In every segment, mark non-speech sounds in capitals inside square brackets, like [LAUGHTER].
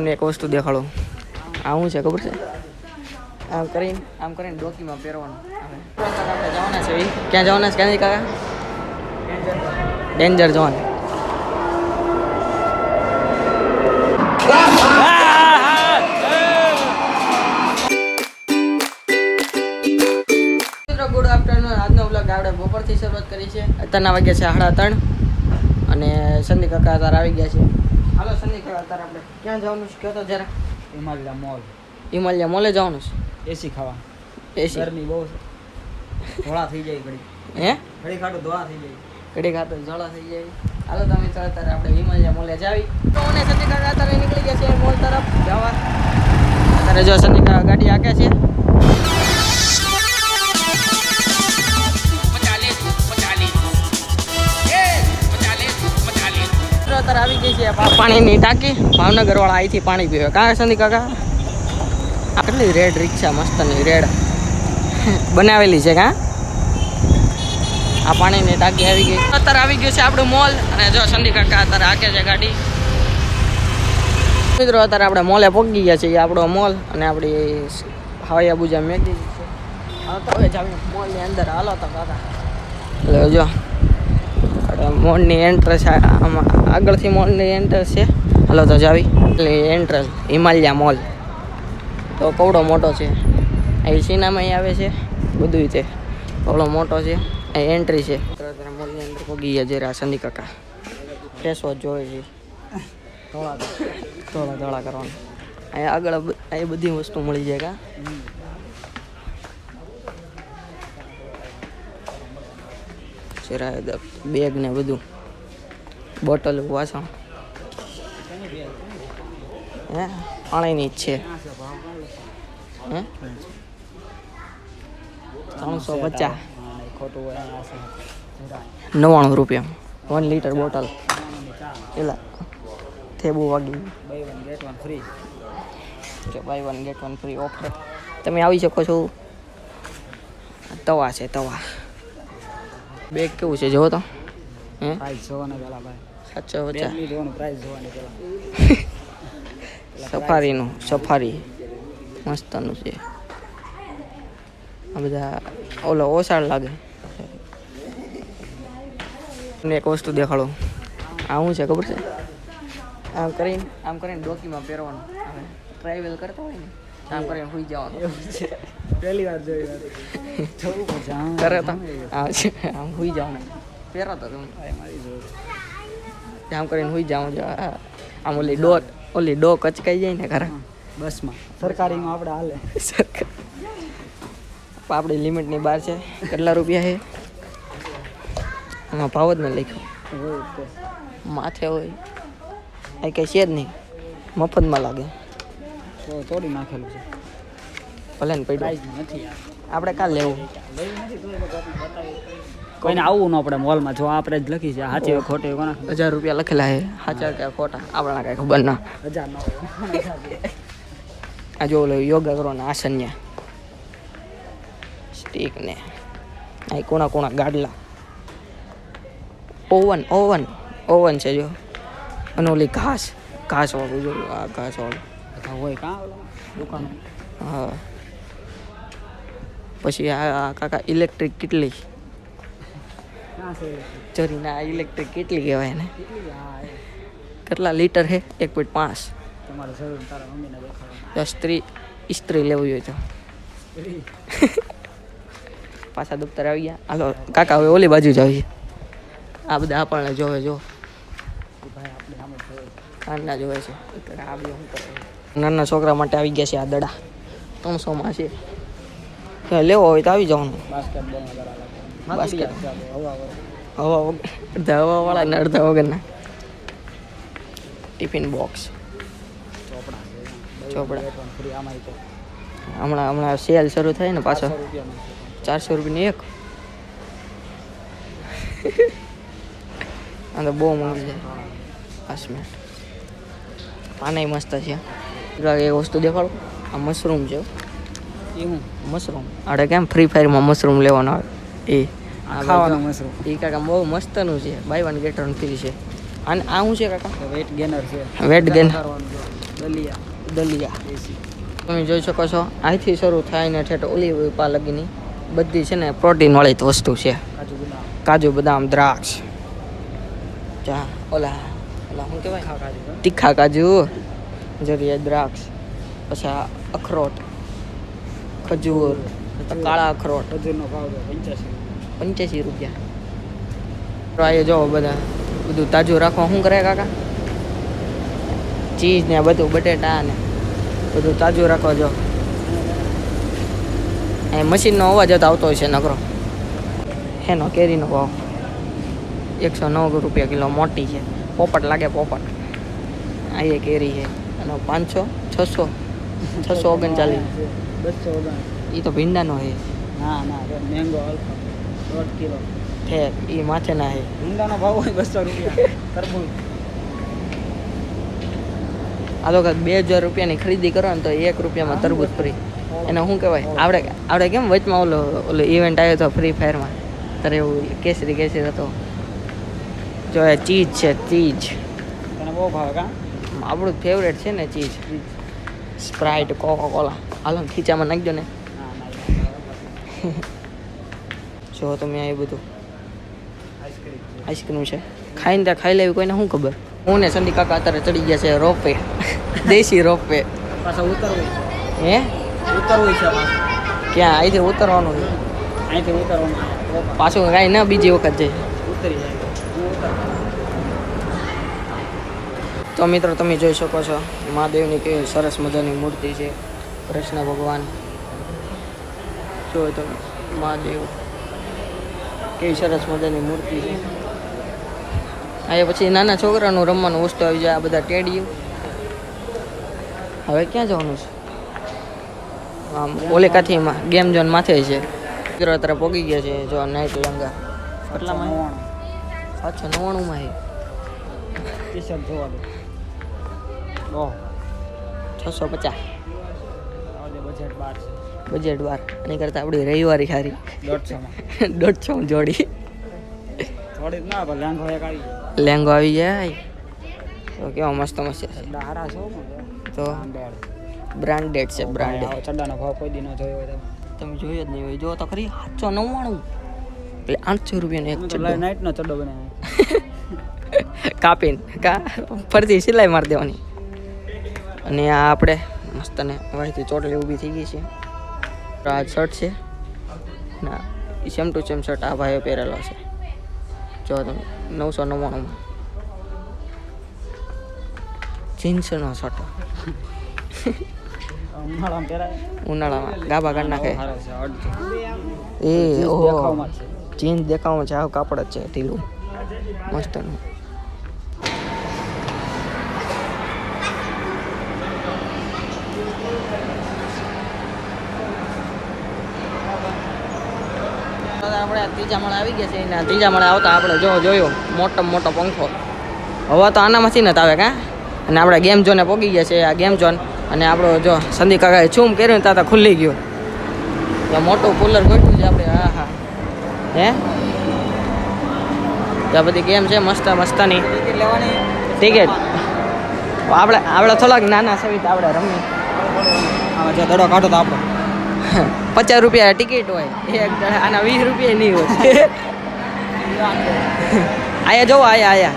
તમને એક વસ્તુ દેખાડો. આ શું છે, ખબર છે? આમ કરીને આમ કરીને ડોકીમાં પહેરવાનું. આપણે જવાના છે. ક્યાં જવાના છે ક્યાંથી કાકા? Danger zone. ગુડ આફ્ટરનૂન આજનો વ્લોગ આપણે બપોરથી શરૂઆત કરી છે. અત્યારના વાગ્યા છે સાડા ત્રણ. અને સંદીપ કાકા અત્યારે આવી ગયા છે. અત્યારે આપણે. ક્યાં જવાનું છે? કયો તો જરા. હિમાલયા મોલ. હિમાલયા મોલે જવાનું એસી ખાવા એસી ગરમી બહુ છે. ધોળા થઈ જાય ઘડી. હે? ઘડી ખાટું ધોળા થઈ જાય. ઘડી ખાતો ધોળા થઈ જાય. હાલો તમે ચાલો અત્યારે આપણે હિમાલયા મોલે જાવી. તો અને સંદીપ અત્યારે નીકળી ગયા છે મોલ તરફ. જવા. અત્યારે જો સંદીપ ગાડી આકે છે. મિત્રો આવી ગઈ છે. પાણીની ટાંકી. ભાવનગર વાળા અહીંથી પાણી પીવે. કાં સંદીપ કાકા. આ કેટલી રેડ રિક્ષા, મસ્તની રેડ. બનાવેલી છે કાં? આ પાણીની ટાંકી આવી ગઈ. અત્યારે આવી ગયું છે આપણું મોલ. અને જો સંદીપ કાકા અત્યારે હાકે છે ગાડી. મિત્રો, અત્યારે આપણે મોલે પહોંચી ગયા છીએ. આપણો મોલ અને આપણી હવાઈ અબુજા મેગી છે. હવે મોલની અંદર. હાલો તો કાકા. જો. એન્ટ્રસ એન્ટ્રન્સ આમાં આગળથી મોલની એન્ટ્રન્સ છે. હલો તો જાવી. એટલે એન્ટ્રન્સ હિમાલયા મોલ તો કવડો મોટો છે. અહીં સિનામાં આવે છે. બધું રીતે કવડો મોટો છે. અહીં એન્ટ્રી છે. મોલની અંદર પગી ગયા જરા સંદી કાકા. ફેસ વોચ જોવે છે. ધોળા ધોળા ધોળા કરવાનું. અહીંયા આગળ અહીં બધી વસ્તુ મળી જાય કા? જરા બેગ ને બધું. બોટલ વાસણ. હે? પાણીની જ છે. હે? ત્રણસો પચાસ. નવ્વાણું રૂપિયા. વન લીટર બોટલ પેલા. થેબુ વાગી buy one get one free જો buy one get one free offer તમે આવી શકો છો. તવા છે તવા. બેગ કેવું છે? જોવો તો. હે? પ્રાઇસ જોવાને પેલા ભાઈ. બેગની જોવાનું પ્રાઇસ જોવાની પેલા. [LAUGHS] સફારીનું સફારી. મસ્તનું છે. આ બધા ઓલો ઓસાળ લાગે. તમને એક વસ્તુ દેખાડો. આ શું છે ખબર છે? આમ કરીને આમ કરીને ડોકીમાં પહેરવાનું. ટ્રાવેલ કરતા હોય ને આમ કરીને સુઈ જવાનું. એવું છે. પહેલી વાર જોઈ કરે [LAUGHS] તો આમ. હુઈ જાઉં. પહેરો તો તમે. આમ કરીને સુઈ જાઉં જો આમ ઓલી ડો ઓલી ડો કચકાઈ જાય ને ખરા બસમાં. સરકારીમાં આપણે હાલે. સરકાર. આપણી લિમિટની બહાર છે. કેટલા રૂપિયા છે? આમાં ભાવ જ મેં લખ્યો. માથે હોય. આ કંઈ છે જ નહીં. મફતમાં લાગે. તો તોડી નાખેલું છે. ભલે ને પડ્યું નથી આપણે કાલ લેવું. કોઈને આવવું ન પડે મોલમાં. જો આપણે જ લખી છે સાચી ખોટી હોય હજાર રૂપિયા લખેલા છે. સાચા કે ખોટા? આપણા કાંઈ ખબર ના. હજાર આ જો ઓલો યોગા કરવાના આસન્યા. સ્ટીક ને. અહીં કોણા કોણા ગાડલા. ઓવન ઓવન ઓવન છે જો. અને ઓલી ઘાસ. ઘાસ વાળું જો આ ઘાસ વાળું હોય કાં દુકાન હા. પછી આ કાકા ઇલેક્ટ્રિક કેટલી? ચોરી ના ઇલેક્ટ્રિક કેટલી કહેવાય ને કેટલી? લીટર છે એક પોઈન્ટ પાંચ. જો સ્ત્રી ઇસ્ત્રી લેવી હોય તો. [LAUGHS] પાછા દફતર આવી ગયા. હાલો કાકા હવે ઓલી બાજુ જ આવીએ. આ બધા આપણને જોવે જો. કાનના જોવે છે. નાના છોકરા માટે આવી ગયા છે આ દડા. ત્રણસોમાં છે. લેવો હોય તો આવી જવાનું. બાસ્કેટ. હવા અડધા હવાવાળા ને અડધા વગરના. ટિફિન બોક્સ ચોપડા. હમણાં હમણાં સેલ શરૂ થાય ને પાછો. ચારસો રૂપિયાની એક? આ તો બહુ મોંઘી છે. પાસમેટ પાનાય મસ્ત છે. એક વસ્તુ દેખાડો. આ મશરૂમ છે એ હું મશરૂમ. આપણે કેમ? ફ્રી ફાયરમાં મશરૂમ લેવાનો આવે. એ ખાવાનું. મશરૂમ. એ કાકા બહુ મસ્તનું છે. Buy one get one free છે. અને આ શું છે કાકા? વેટ ગેનર છે. વેટ ગેનર દલિયા. દલિયા. તમે જોઈ શકો છો. અહીંથી શરૂ થાય ને ઠેઠ ઓલી પા લગીની બધી છે ને પ્રોટીન વાળી જ વસ્તુ છે. કાજુ બદામ. દ્રાક્ષ. ચા ઓલા ઓલા શું કહેવાય. તીખા કાજુ. જરીએ દ્રાક્ષ. પછી અખરોટ. ખજૂર કાળા અખરોટ. ખજૂરનો ભાવ પંચ્યાસી પંચ્યાસી રૂપિયા. આ જો બધા બધું તાજું રાખવા શું કરે કાકા? ચીઝ ને બધું બટેટા ને બધું તાજું રાખવા જો. એ મશીનનો અવાજ જ આવતો છે નકરો. એનો કેરીનો ભાવ. એકસો નવ રૂપિયા કિલો મોટી છે. પોપટ લાગે પોપટ. આ એ કેરી છે. એનો પાંચસો છસો. છસો ઓગણચાલીસ બસો ઓગણ. એ તો ભીંડાનો હે. ના ના મેંગો અલ્ફા દોઢ કિલો. ઠેક એ માથેના હે. ભીંડાનો ભાવ હોય બસો રૂપિયા. તરબૂચ. આ તો બે હજાર રૂપિયાની ખરીદી કરો ને તો એક રૂપિયામાં તરબૂચ ફ્રી. એને શું કહેવાય? આપણે આપણે કેમ? વચમાં ઓલો ઓલો ઇવેન્ટ આવ્યો હતો ફ્રી ફાયરમાં ત્યારે એવું કેસરી કેસરી હતો. જો એ ચીજ છે ચીજ. તને બહુ ભાવે કા? આપણું ફેવરેટ છે ને ચીઝ સ્પ્રાઇટ કોકો કોલા હાલો ખીચામાં નાખજો ને. જો તમે આ બધું. આઈસ્ક્રીમ આઈસ્ક્રીમ છે. ખાઈને ત્યાં ખાઈ લેવી કોઈને શું ખબર? હું ને સંડી કાકા અત્યારે ચડી ગયા છે રોપે દેશી રોપે પાછા ઉતરવું હે? ઉતરવું છે ક્યાં? અહીંથી ઉતરવાનું અહીંથી ઉતરવાનું પાછું કાંઈ ના બીજી વખત જઈ ઉતરી જાય હું ઉતર તો મિત્રો તમે જોઈ શકો છો મહાદેવની કેવી સરસ મજાની મૂર્તિ છે કૃષ્ણ ભગવાન. જોયો તમે મહાદેવ. કેવી સરસ મજાની મૂર્તિ છે. આ પછી નાના છોકરાનું રમવાનું વસ્તુ આવી જાય આ બધા ટેડિયું હવે ક્યાં જવાનું છે? આમ ઓલેકાથી ગેમ ઝોન માથે છે. મિત્રો અત્યારે પોગી ગયા છે જો નાઇટ લંગા. કેટલામાં સાતસો નવ્વાણુંમાં ટી શર્ટ જોવા દે. ઓહ છસો પચાસ. બજેટ બાર એની કરતાં આપણી રવિવારી સારી. દોઢસોમાં. દોઢસો જોડી. લેંગો આવી જાય. તો કેવો મસ્ત મસ્ત તો. બ્રાન્ડેડ છે બ્રાન્ડેડ ચડ્ડાનો ભાવ કોઈ દી ન જોયો હોય તમે. તમે જોયો જ નહીં હોય. જો તો ખરી. સાતસો નવ્વાણું. એટલે આઠસો રૂપિયાનો એક ચડ્ડો. નાઇટનો ચડ્ડો બનાવ્યો. [LAUGHS] કાપીને. કા? ફરતી સિલાઈ મારી દેવાની. અને આ આપણે મસ્ત વાહીથી ચોટલી ઊભી થઈ ગઈ છે. આ શર્ટ છે. ના સેમ ટુ સેમ શર્ટ આ ભાઈએ પહેરેલો છે. જો તમે નવસો નવ્વાણુંમાં. જીન્સનો શર્ટ ઉનાળામાં ગાભા કાઢ નાખે. એ ઓહો. જીન્સ દેખાવામાં છે આવું કાપડ જ છે ઢીલું. મસ્તનું. ત્રીજા માળે આવી ગયા છે એના ત્રીજા માળે આવતા આપણે જો જોયો મોટો મોટો પંખો. હવા તો આનામાંથી નથી આવે કાં? અને આપણે ગેમ જોને પોગી ગયા છે આ ગેમ જોન અને આપણો જો સંદીપ કાકાએ છૂમ કર્યું ત્યાં ખુલ્લી ગયું. તો મોટું કુલર ગોઠવ્યું છે આપણે હા હા. હે? આ બધી ગેમ છે મસ્ત મસ્તની. ટિકિટ લેવાની. ટિકિટ આપણે આપણે થોડાક નાના સવિત આપણે રમી ધડો દડો કાઢો તો આપણો. પચાસ રૂપિયા ટિકિટ હોય એક આના વીસ રૂપિયા નહીં હોય. આયા જોવો આયા આયા.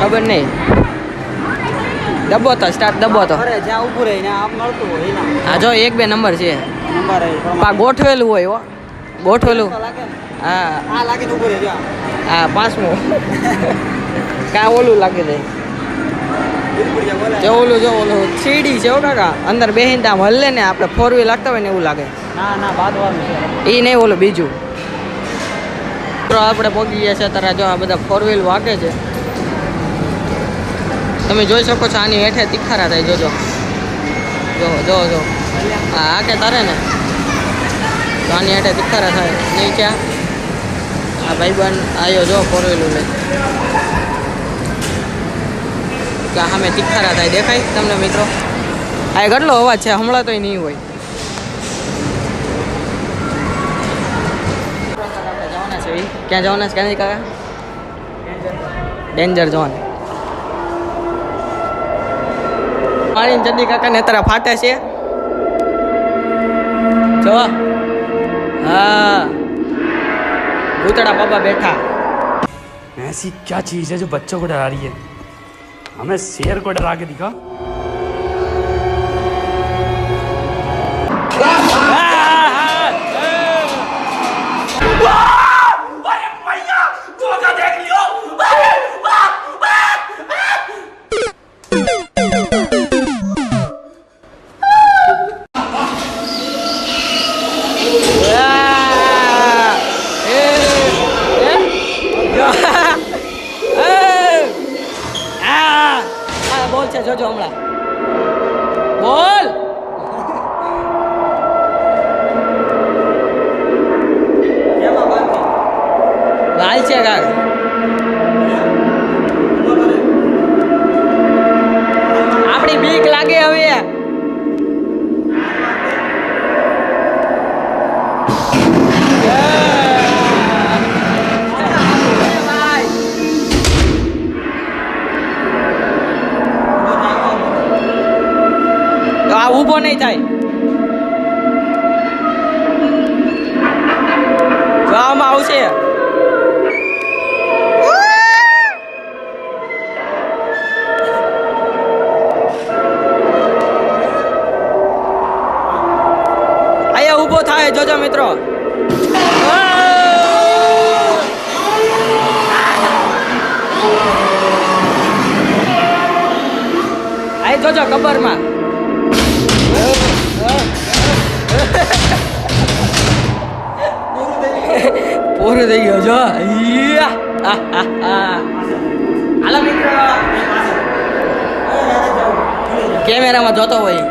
ખબર નહીં. દબો તો સ્ટાર્ટ દબો તો. અરે જ્યાં ઉભું મળતું હોય હા જો એક બે નંબર છે. પા ગોઠવેલું હોય હો. ગોઠવેલું. હા. હા પાંચમું કાં ઓલું લાગે છે જે ઓલું જો ઓલું થ્રીડી છે હો કાકા અંદર બેહીને આમ હલ્લે ને આપણે ફોર વ્હીલ લાગતા હોય ને એવું લાગે. ના ના બાંધવાનું છે. એ નહીં ઓલું બીજું. તો આપણે પહોંચી ગયા છે અત્યારે જો આ બધા ફોર વ્હીલ વાગે છે. તમે જોઈ શકો છો આની હેઠે તિખારા થાય જોજો. જો જો જો. આ હાકે તારે ને? તો આની હેઠે તિખારા થાય. નહીં ક્યાં આ ભાઈબંધ આવ્યો જો ફોર વ્હીલ લઈ કે સામે તિખારા થાય દેખાય તમને મિત્રો આ કેટલો અવાજ છે હમણાં તો નહીં હોય આપણે જવાના છે ઈ. ક્યાં જવાના છે ક્યાં કાકા ડેન્જર ઝોન પાણી ચંદી કાકાને અત્યારે ફાટે છે જો હા ભૂતડા બાબા બેઠા ऐसी क्या चीज है जो बच्चों को डरा रही है हमें शेर को डरा के दिखा અહીંયા ઊભો થાય જોજો મિત્રો આય જોજો કબરમાં પૂરું થઈ ગયો જો ઈયા! આહ, આહ, આહ. હાલો મિત્રો કેમેરામાં જોતો હોય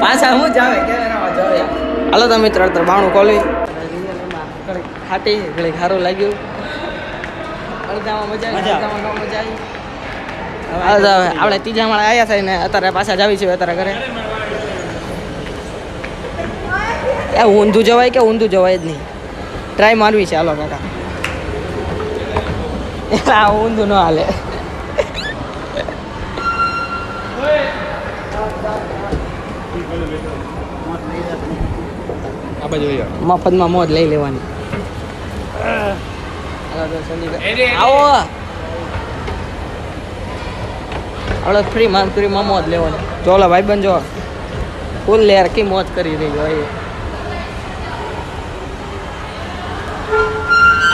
પાછા હું જ આવે કેમેરામાં જોવે હાલો તમે ત્રણ અત્યારે બાણું ખોલી ખાટી ઘડીક સારું લાગ્યું અડધામાં મજા આવી. મજા આવી આપણે ત્રીજા માળે આવ્યા થાય ને અત્યારે પાછા જ છે અત્યારે ઘરે. એ ઊંધું જવાય કે ઊંધું જવાય જ નહીં. ટ્રાય મારવી છે હાલો કાકા. [LAUGHS] આ ઊંધું ન હાલે. મફતમાં મોજ લઈ લેવાની. આવો. આપણે ફ્રી માં ફ્રી ફ્રીમાં ફ્રીમાં મોજ લેવાની. ચોલા ભાઈ બંધ જો ફૂલ લેર કી મોજ કરી રહી હોય.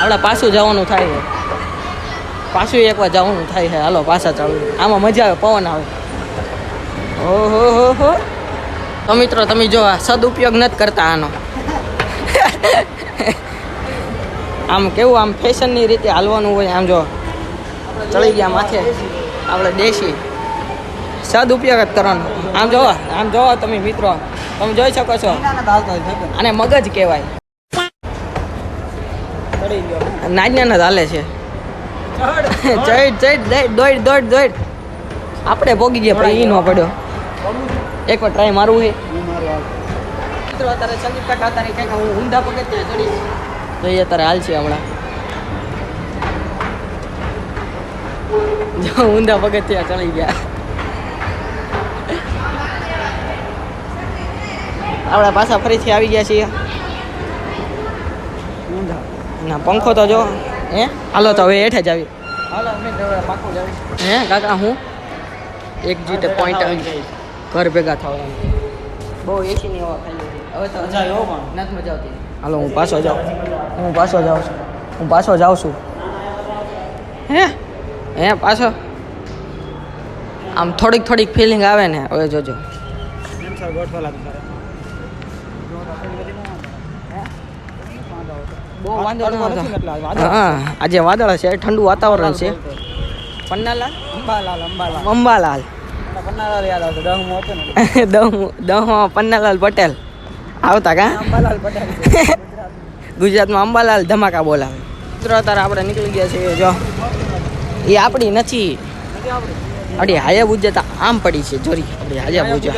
આપણે પાછું જવાનું થાય છે. પાછું એકવાર જવાનું થાય છે. હાલો પાછા ચાલુ. આમાં મજા આવે પવન આવે. ઓહો હો હો. તો મિત્રો તમે જો સદુપયોગ નથી કરતા આનો. આમ કેવું આમ ફેશનની રીતે હાલવાનું હોય આમ જો. ચડી ગયા માથે. આપણે દેશી. સદુપયોગ જ કરવાનો. આમ જો આમ જોવો તમે મિત્રો. તમે જોઈ શકો છો. આને મગજ કહેવાય. નાજના જ હાલે છે. ચડ ચડ. દોડ દોડ દોડ. આપણે ભોગી ગયા પણ ઈ ન પડ્યો. એકવાર ટ્રાય મારવું છે. મિત્રો અત્યારે સંદીપ કાકા અત્યારે કંઈક હું ઊંધા પગથિયા ત્યાં ચડી તો એ અત્યારે હાલ છે હમણાં. જો ઊંધા પગે ત્યાં ચડી ગયા. આપણા પાછા ફરીથી આવી ગયા છીએ. ના પંખો તો જો હે? હાલો તો હવે હેઠે જ આવી. હાલો હે કાકા હું? એક જીતે પોઈન્ટ ઘર ભેગા થવાનું. બહુ એસીની હવા ખાઈ હવે તો મજા આવ્યો પણ નથી મજા આવતી. હાલો હું પાછો જાઉં. હું પાછો જાઉં છું. હું પાછો જાઉં છું. હે? હે પાછો? આમ થોડીક થોડીક ફિલિંગ આવે ને હવે જોજો. આજે વાદળ? છે ઠંડુ વાતાવરણ છે. પન્નાલાલ? અંબાલાલ અંબાલાલ. અંબાલાલ. પન્નાલાલ યાદ આવતો દહમું હતું. [LAUGHS] ને દહ દહમાં પન્નાલાલ પટેલ. આવતા કા? અંબાલાલ પટેલ. [LAUGHS] ગુજરાતમાં અંબાલાલ ધમાકા બોલાવે. મિત્રો અત્યારે આપણે નીકળી ગયા છીએ. જો એ આપણી નથી. આપણી અડી હાયા બુજા આમ પડી છે. જોરી આપણી હાયા બુજા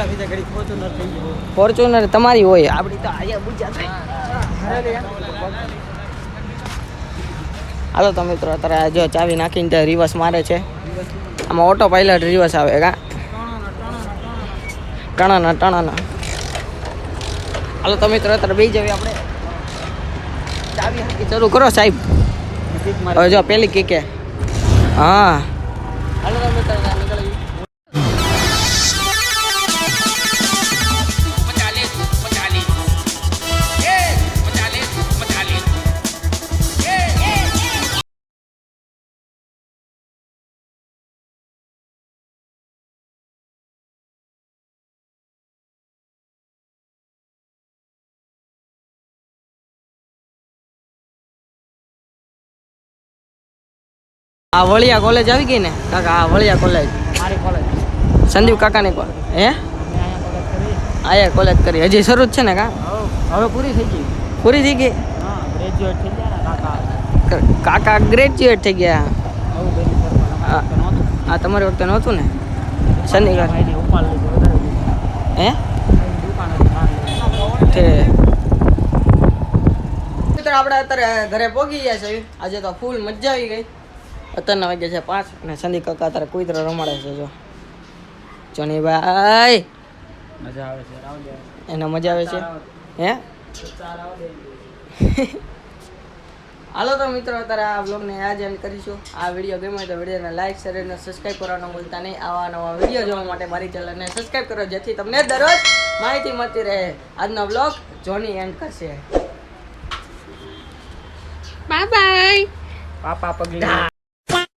ફોર્ચ્યુનર તમારી હોય. આપણી તો હાયા બુજા હાલો તો મિત્રો અત્યારે જો ચાવી નાખીને તો રિવર્સ મારે છે. આમાં ઓટો પાયલટ રિવર્સ આવે કા? ટણાના, ટાણાના. હાલો તમે તરત બે જવી આપણે. ચાવી શરૂ કરો સાહેબ. હવે જો પેલી કે હા. હાલો તમે મિત્રો આ વળિયા કોલેજ આવી ગઈ ને? કાકા આ વળિયા કોલેજ મારી કોલેજ સંદીપ કાકાની કોલેજ હે? આયા કોલેજ કરી. હજી શરૂ જ છે ને કા? હવે પૂરી થઈ ગઈ. પૂરી થઈ ગઈ? હા ગ્રેજ્યુએટ થઈ ગયા કાકા. કાકા ગ્રેજ્યુએટ થઈ ગયા. આ તમારી વખતે નહોતું ને? શનિ કા ભાઈની ઉપાડ લીધી વધારે લીધી. હે? આપણે અત્યારે ઘરે પહોંચી ગયા છે આજે તો ફૂલ મજા આવી ગઈ. અત્યારના વાગ્યા છે પાંચ અને સંદીપ કાકા અત્યારે કુતરો રમાડે છે જો. ચણીભાઈ મજા આવે છે એને મજા આવે છે. હે? ચાલ આવો દે. હાલો તો મિત્રો અત્યારે આ બ્લોગને જ એન્ડ કરીશું. આ વીડિયો ગમ્યો તો વિડીયોને લાઈક શેર અને સબસ્ક્રાઈબ કરવાનું ભૂલતા નહીં. આવા નવા વીડિયો જોવા માટે મારી ચેનલને સબસ્ક્રાઈબ કરો જેથી તમને દરરોજ માહિતી મળતી રહે. આજનો બ્લોગ જોની એન્ડ કરશે. Bye bye. પાપા પગલી.